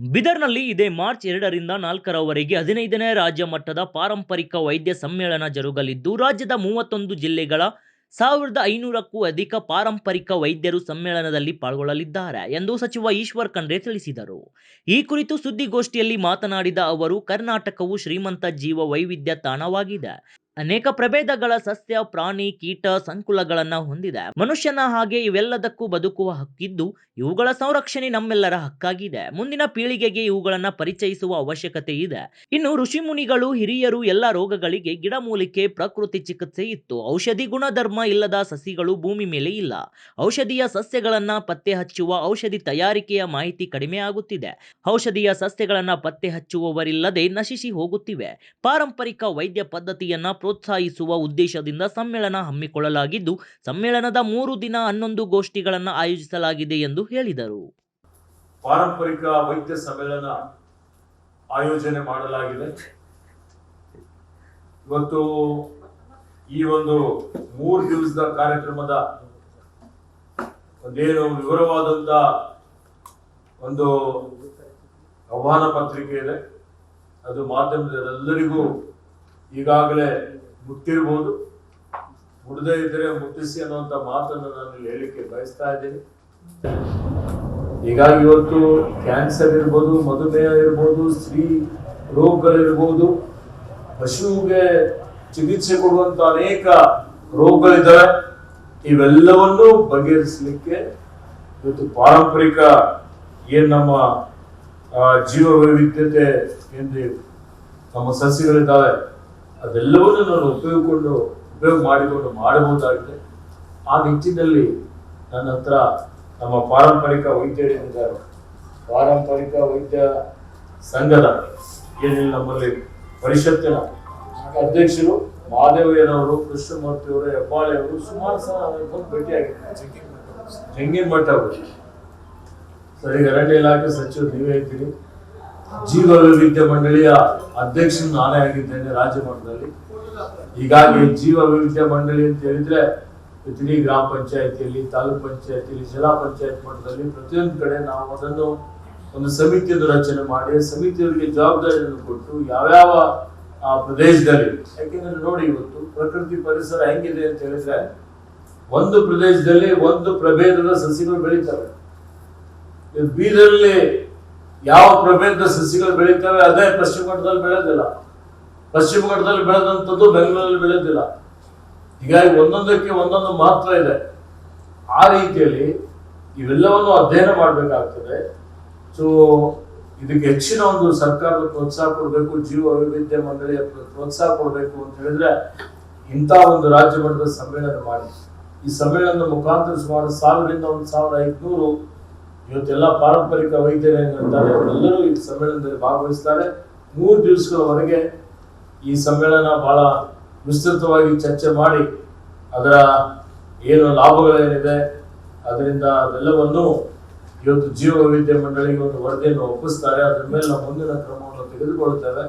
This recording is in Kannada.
ಬಿದರ್ನಲ್ಲಿ ಇದೇ ಮಾರ್ಚ್ ಎರಡರಿಂದ ನಾಲ್ಕರವರೆಗೆ ಹದಿನೈದನೇ ರಾಜ್ಯ ಮಟ್ಟದ ಪಾರಂಪರಿಕ ವೈದ್ಯ ಸಮ್ಮೇಳನ ಜರುಗಲಿದ್ದು, ರಾಜ್ಯದ ಮೂವತ್ತೊಂದು ಜಿಲ್ಲೆಗಳ ಸಾವಿರದ ಐನೂರಕ್ಕೂ ಅಧಿಕ ಪಾರಂಪರಿಕ ವೈದ್ಯರು ಸಮ್ಮೇಳನದಲ್ಲಿ ಪಾಲ್ಗೊಳ್ಳಲಿದ್ದಾರೆ ಎಂದು ಸಚಿವ ಈಶ್ವರ್ ಖಂಡ್ರೆ ತಿಳಿಸಿದರು. ಈ ಕುರಿತು ಸುದ್ದಿಗೋಷ್ಠಿಯಲ್ಲಿ ಮಾತನಾಡಿದ ಅವರು, ಕರ್ನಾಟಕವು ಶ್ರೀಮಂತ ಜೀವ ವೈವಿಧ್ಯ ತಾಣವಾಗಿದೆ ಅನೇಕ ಪ್ರಭೇದಗಳ ಸಸ್ಯ, ಪ್ರಾಣಿ, ಕೀಟ, ಸಂಕುಲಗಳನ್ನ ಹೊಂದಿದೆ. ಮನುಷ್ಯನ ಹಾಗೆ ಇವೆಲ್ಲದಕ್ಕೂ ಬದುಕುವ ಹಕ್ಕಿದ್ದು ಇವುಗಳ ಸಂರಕ್ಷಣೆ ನಮ್ಮೆಲ್ಲರ ಹಕ್ಕಾಗಿದೆ. ಮುಂದಿನ ಪೀಳಿಗೆಗೆ ಇವುಗಳನ್ನ ಪರಿಚಯಿಸುವ ಅವಶ್ಯಕತೆ ಇದೆ. ಇನ್ನು ಋಷಿ ಮುನಿಗಳು ಹಿರಿಯರು ಎಲ್ಲ ರೋಗಗಳಿಗೆ ಗಿಡಮೂಲಿಕೆ, ಪ್ರಕೃತಿ ಚಿಕಿತ್ಸೆ ಇತ್ತು. ಔಷಧಿ ಗುಣಧರ್ಮ ಇಲ್ಲದ ಸಸಿಗಳು ಭೂಮಿ ಮೇಲೆ ಇಲ್ಲ. ಔಷಧೀಯ ಸಸ್ಯಗಳನ್ನ ಪತ್ತೆ ಹಚ್ಚುವ ಔಷಧಿ ತಯಾರಿಕೆಯ ಮಾಹಿತಿ ಕಡಿಮೆ ಆಗುತ್ತಿದೆ. ಔಷಧೀಯ ಸಸ್ಯಗಳನ್ನ ಪತ್ತೆ ಹಚ್ಚುವವರಿಲ್ಲದೆ ನಶಿಸಿ ಹೋಗುತ್ತಿವೆ. ಪಾರಂಪರಿಕ ವೈದ್ಯ ಪದ್ಧತಿಯನ್ನ ಪ್ರೋತ್ಸಾಹಿಸುವ ಉದ್ದೇಶದಿಂದ ಸಮ್ಮೇಳನ ಹಮ್ಮಿಕೊಳ್ಳಲಾಗಿದ್ದು, ಸಮ್ಮೇಳನದ ಮೂರು ದಿನ ಹನ್ನೊಂದು ಗೋಷ್ಠಿಗಳನ್ನು ಆಯೋಜಿಸಲಾಗಿದೆ ಎಂದು ಹೇಳಿದರು. ಪಾರಂಪರಿಕ ವೈದ್ಯ ಸಮ್ಮೇಳನ ಆಯೋಜನೆ ಮಾಡಲಾಗಿದೆ. ಇವತ್ತು ಈ ಒಂದು ಮೂರು ದಿವಸದ ಕಾರ್ಯಕ್ರಮದ ಒಂದೇನು ವಿವರವಾದಂತ ಒಂದು ಆಹ್ವಾನ ಪತ್ರಿಕೆ ಇದೆ. ಅದು ಮಾಧ್ಯಮದಲ್ಲರಿಗೂ ಈಗಾಗಲೇ ಮುಟ್ಟಿರ್ಬೋದು. ಮುಡದೇ ಇದ್ದರೆ ಮುಟ್ಟಿಸಿ ಅನ್ನುವಂಥ ಮಾತನ್ನು ನಾನು ಇಲ್ಲಿ ಹೇಳಲಿಕ್ಕೆ ಬಯಸ್ತಾ ಇದ್ದೀನಿ. ಹೀಗಾಗಿ ಇವತ್ತು ಕ್ಯಾನ್ಸರ್ ಇರ್ಬೋದು, ಮಧುಮೇಹ ಇರ್ಬೋದು, ಸ್ತ್ರೀ ರೋಗಗಳಿರ್ಬೋದು, ಪಶುವಿಗೆ ಚಿಕಿತ್ಸೆ ಕೊಡುವಂತ ಅನೇಕ ರೋಗಗಳಿದ್ದಾವೆ. ಇವೆಲ್ಲವನ್ನೂ ಬಗೆಹರಿಸಲಿಕ್ಕೆ ಇವತ್ತು ಪಾರಂಪರಿಕ ಏನು ನಮ್ಮ ಜೀವ ವೈವಿಧ್ಯತೆ ಎಂದು ನಮ್ಮ ಸಸ್ಯಗಳಿದ್ದಾವೆ ಅದೆಲ್ಲವನ್ನೂ ನಾನು ಉಪಯೋಗಕೊಂಡು, ಉಪಯೋಗ ಮಾಡಿಕೊಂಡು ಮಾಡಬಹುದಾಗಿದೆ. ಆ ನಿಟ್ಟಿನಲ್ಲಿ ನನ್ನ ಹತ್ರ ನಮ್ಮ ಪಾರಂಪರಿಕ ವೈದ್ಯರಿದ್ದಾರೆ ಪಾರಂಪರಿಕ ವೈದ್ಯ ಸಂಘದ ಏನಿಲ್ಲ ನಮ್ಮಲ್ಲಿ, ಪರಿಷತ್ತಿನ ಅಧ್ಯಕ್ಷರು ಮಹಾದೇವಯ್ಯನವರು ಕೃಷ್ಣಮೂರ್ತಿಯವರು ಹೆಬ್ಬಾಳೆ ಅವರು ಸುಮಾರು ಸಲ ಭೇಟಿಯಾಗಿದ್ದಾರೆ. ಜಂಗಿನ ಮಠ ಅವರು. ಸರ್ ಅರಣ್ಯ ಇಲಾಖೆ ಸಚಿವರು ನೀವೇ ಇದ್ದೀರಿ. ಜೀವ ವೈವಿಧ್ಯ ಮಂಡಳಿಯ ಅಧ್ಯಕ್ಷ ನಾನೇ ಆಗಿದ್ದೇನೆ ರಾಜ್ಯ ಮಟ್ಟದಲ್ಲಿ ಹೀಗಾಗಿ ಜೀವ ವೈವಿಧ್ಯ ಮಂಡಳಿ ಅಂತ ಹೇಳಿದ್ರೆ ಪ್ರತಿ ಗ್ರಾಮ ಪಂಚಾಯತಿಯಲ್ಲಿ, ತಾಲೂಕ್ ಪಂಚಾಯತಿಯಲ್ಲಿ, ಜಿಲ್ಲಾ ಪಂಚಾಯತ್ ಮಟ್ಟದಲ್ಲಿ ಪ್ರತಿಯೊಂದು ಕಡೆ ನಾವು ಅದನ್ನು ಒಂದು ಸಮಿತಿಯನ್ನು ರಚನೆ ಮಾಡಿ ಸಮಿತಿಯವರಿಗೆ ಜವಾಬ್ದಾರಿಯನ್ನು ಕೊಟ್ಟು ಯಾವ್ಯಾವ, ಆ, ಪ್ರದೇಶದಲ್ಲಿ ಯಾಕೆಂದ್ರೆ ನೋಡಿ ಇವತ್ತು ಪ್ರಕೃತಿ ಪರಿಸರ ಹೆಂಗಿದೆ ಅಂತ ಹೇಳಿದ್ರೆ ಒಂದು ಪ್ರದೇಶದಲ್ಲಿ ಒಂದು ಪ್ರಭೇದದ ಸಸಿಗಳು ಬೆಳೀತವೆ. ಬೀದರಲ್ಲಿ ಯಾವ ಪ್ರಭೇದ ಸಸಿಗಳು ಬೆಳೀತವೆ ಅದೇ ಪಶ್ಚಿಮ ಘಟ್ಟದಲ್ಲಿ ಬೆಳೆದಿಲ್ಲ. ಪಶ್ಚಿಮ ಘಟ್ಟದಲ್ಲಿ ಬೆಳೆದಂಥದ್ದು ಬೆಂಗಳೂರಲ್ಲಿ ಬೆಳೆದಿಲ್ಲ. ಹೀಗಾಗಿ ಒಂದೊಂದಕ್ಕೆ ಒಂದೊಂದು ಮಹತ್ವ ಇದೆ. ಆ ರೀತಿಯಲ್ಲಿ ಇವೆಲ್ಲವನ್ನು ಅಧ್ಯಯನ ಮಾಡಬೇಕಾಗ್ತದೆ. ಸೊ ಇದಕ್ಕೆ ಹೆಚ್ಚಿನ ಒಂದು ಸರ್ಕಾರದ ಪ್ರೋತ್ಸಾಹ ಕೊಡಬೇಕು, ಜೀವ ವೈವಿಧ್ಯ ಮಂಡಳಿಯ ಪ್ರ- ಪ್ರೋತ್ಸಾಹ ಕೊಡಬೇಕು ಅಂತ ಹೇಳಿದ್ರೆ ಇಂಥ ಒಂದು ರಾಜ್ಯ ಮಟ್ಟದ ಸಮ್ಮೇಳನ ಮಾಡಿ. ಈ ಸಮ್ಮೇಳನದ ಮುಖಾಂತರ ಸುಮಾರು ಸಾವಿರದಿಂದ ಒಂದು ಸಾವಿರ ಐದುನೂರು ಇವತ್ತೆಲ್ಲ ಪಾರಂಪರಿಕ ಅಂತಾರೆ. ಅವರೆಲ್ಲರೂ ಈ ಸಮ್ಮೇಳನದಲ್ಲಿ ಭಾಗವಹಿಸ್ತಾರೆ. ಮೂರು ದಿವಸಗಳವರೆಗೆ ಈ ಸಮ್ಮೇಳನ ಬಹಳ ವಿಸ್ತೃತವಾಗಿ ಚರ್ಚೆ ಮಾಡಿ ಅದರ ಏನು ಲಾಭಗಳೇನಿದೆ, ಅದರಿಂದ ಅದೆಲ್ಲವನ್ನು ಇವತ್ತು ಜೀವ ವೈದ್ಯ ಮಂಡಳಿಗೆ ಒಂದು ವರದಿಯನ್ನು ಒಪ್ಪಿಸ್ತಾರೆ. ಅದರ ಮೇಲೆ ನಾವು ಮುಂದಿನ ಕ್ರಮವನ್ನು ತೆಗೆದುಕೊಳ್ಳುತ್ತೇವೆ.